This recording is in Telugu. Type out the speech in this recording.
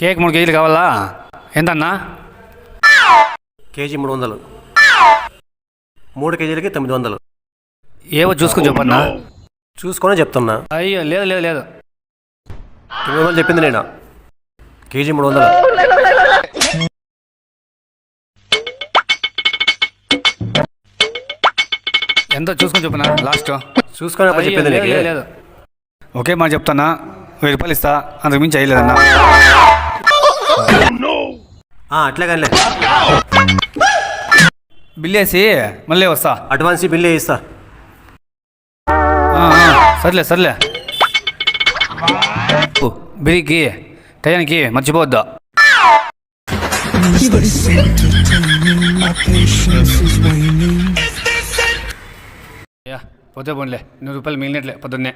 కేక్ మూడు కేజీలు కావాలా? ఎంతన్నా? కేజీ మూడు వందలు. మూడు కేజీలకి తొమ్మిది వందలు. ఏవో చూసుకుని చెప్పన్నా? చూసుకొని చెప్తున్నా. అయ్యో లేదు లేదు లేదు. తొమ్మిది వందలు చెప్పింది నేను? కేజీ మూడు వందలు. ఎంతో చూసుకొని చెప్పనా లాస్ట్. చూసుకొని అప్పుడు చెప్పింది లేదు, నీకు. లేదు, లేదు. ఒకే మాట చెప్తానా వెయ్యి రూపాయలు ఇస్తా అంతకు మించి అయ్యలేదన్నా. ఆ, అట్లే కానీ బిల్ వేసి మళ్ళీ వస్తా. అడ్వాన్స్ బిల్లు ఇస్తా. సర్లే సర్లే. బిల్లుకి టయానికి. అయ్యా పోతే పోన్లే నూరు రూపాయలు మిగిలినట్లే పొద్దున్నే.